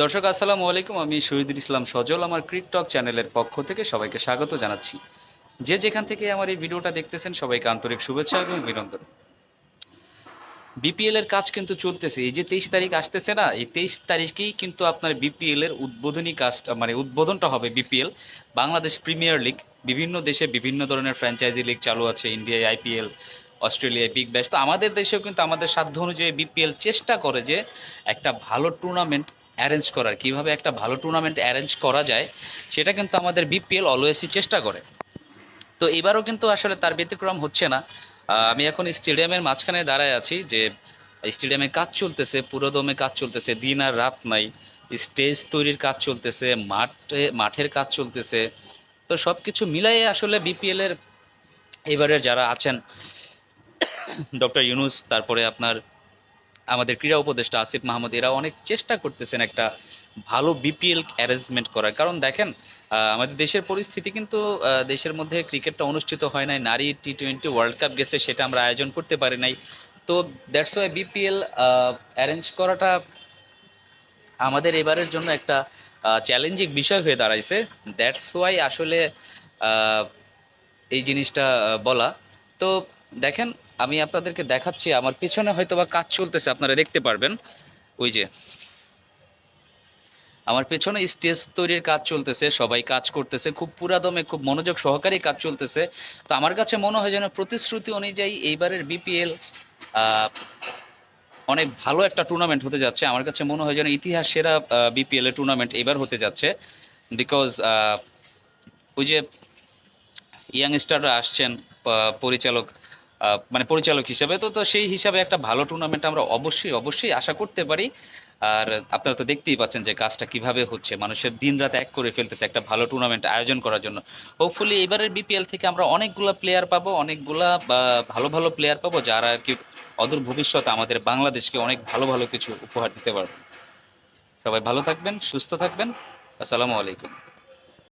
দর্শক, আসসালামু আলাইকুম। আমি শহীদুল ইসলাম সজল, আমার ক্রিকটক চ্যানেলের পক্ষ থেকে সবাইকে স্বাগত জানাচ্ছি। যে যেখান থেকে আমার এই ভিডিওটা দেখতেছেন, সবাইকে আন্তরিক শুভেচ্ছা এবং অভিনন্দন। বিপিএল এর কাজ কিন্তু চলতেছে। এই যে তেইশ তারিখ আসতেছে না, এই তেইশ তারিখেই কিন্তু আপনার বিপিএল এর উদ্বোধনী কাজটা মানে উদ্বোধনটা হবে বিপিএল। বাংলাদেশ প্রিমিয়ার লিগ, বিভিন্ন দেশে বিভিন্ন ধরনের ফ্র্যাঞ্চাইজি লিগ চালু আছে ইন্ডিয়ায় আইপিএল অস্ট্রেলিয়ায় বিগ ব্যাশ তো আমাদের দেশেও কিন্তু আমাদের সাধ্য অনুযায়ী বিপিএল চেষ্টা করে যে একটা ভালো টুর্নামেন্ট অ্যারেঞ্জ করার, কীভাবে একটা ভালো টুর্নামেন্ট অ্যারেঞ্জ করা যায়, সেটা কিন্তু আমাদের বিপিএল অলওয়েসই চেষ্টা করে। তো এবারও কিন্তু আসলে তার ব্যতিক্রম হচ্ছে না। আমি এখন স্টেডিয়ামের মাঝখানে দাঁড়ায় আছি যে স্টেডিয়ামে কাজ চলতেছে পুরোদমে কাজ চলতেছে, দিন আর রাত নাই স্টেজ তৈরির কাজ চলতেছে, মাঠে, মাঠের কাজ চলতেছে। তো সব কিছু মিলাইয়ে আসলে বিপিএল এর এবারের যারা আছেন ডক্টর ইউনুস তারপরে আপনার আমাদের ক্রীড়া উপদেষ্টা আসিফ মাহমুদ, এরা অনেক চেষ্টা করতেছেন একটা ভালো বিপিএল অ্যারেঞ্জমেন্ট করার। কারণ দেখেন আমাদের দেশের পরিস্থিতি কিন্তু দেশের মধ্যে ক্রিকেটটা অনুষ্ঠিত হয় নাই, নারী টি টোয়েন্টি ওয়ার্ল্ড কাপ গেছে, সেটা আমরা আয়োজন করতে পারি নাই। তো দ্যাটস ওয়াই বিপিএল অ্যারেঞ্জ করাটা আমাদের এবারের জন্য একটা চ্যালেঞ্জিং বিষয় হয়ে দাঁড়াইছে। দ্যাটস ওয়াই আসলে এই জিনিসটা বলা। তো দেখেন, আমি আপনাদেরকে দেখাচ্ছি, আমার পিছনে হয়তো বা কাজ চলতেছে, আপনারা দেখতে পারবেন। ওই যে, আমার পেছনে স্টেজ তৈরির কাজ চলতেছে, সবাই কাজ করতেছে, খুব পুরাদমে খুব মনোযোগ সহকারে কাজ চলতেছে। তো আমার কাছে মনে হয় যেন প্রতিশ্রুতি অনুযায়ী এইবারের বিপিএল অনেক ভালো একটা টুর্নামেন্ট হতে যাচ্ছে। আমার কাছে মনে হয় যেন ইতিহাস সেরা বিপিএল এর টুর্নামেন্ট এবার হতে যাচ্ছে। বিকজ ওই যে ইয়াংস্টাররা আসছেন পরিচালক মানে পরিচালক হিসাবে। তো তো সেই হিসাবে একটা ভালো টুর্নামেন্ট আমরা অবশ্যই অবশ্যই আশা করতে পারি। আর আপনারা তো দেখতেই পাচ্ছেন যে কাজটা কীভাবে হচ্ছে। মানুষের দিন রাত এক করে ফেলতেছে একটা ভালো টুর্নামেন্ট আয়োজন করার জন্য। হোপফুলি এবারের বিপিএল থেকে আমরা অনেকগুলা প্লেয়ার পাবো, অনেকগুলা ভালো ভালো প্লেয়ার পাবো, যারা আর কি অদূর ভবিষ্যতে আমাদের বাংলাদেশকে অনেক ভালো ভালো কিছু উপহার দিতে পারবে। সবাই ভালো থাকবেন, সুস্থ থাকবেন। আসসালামু আলাইকুম।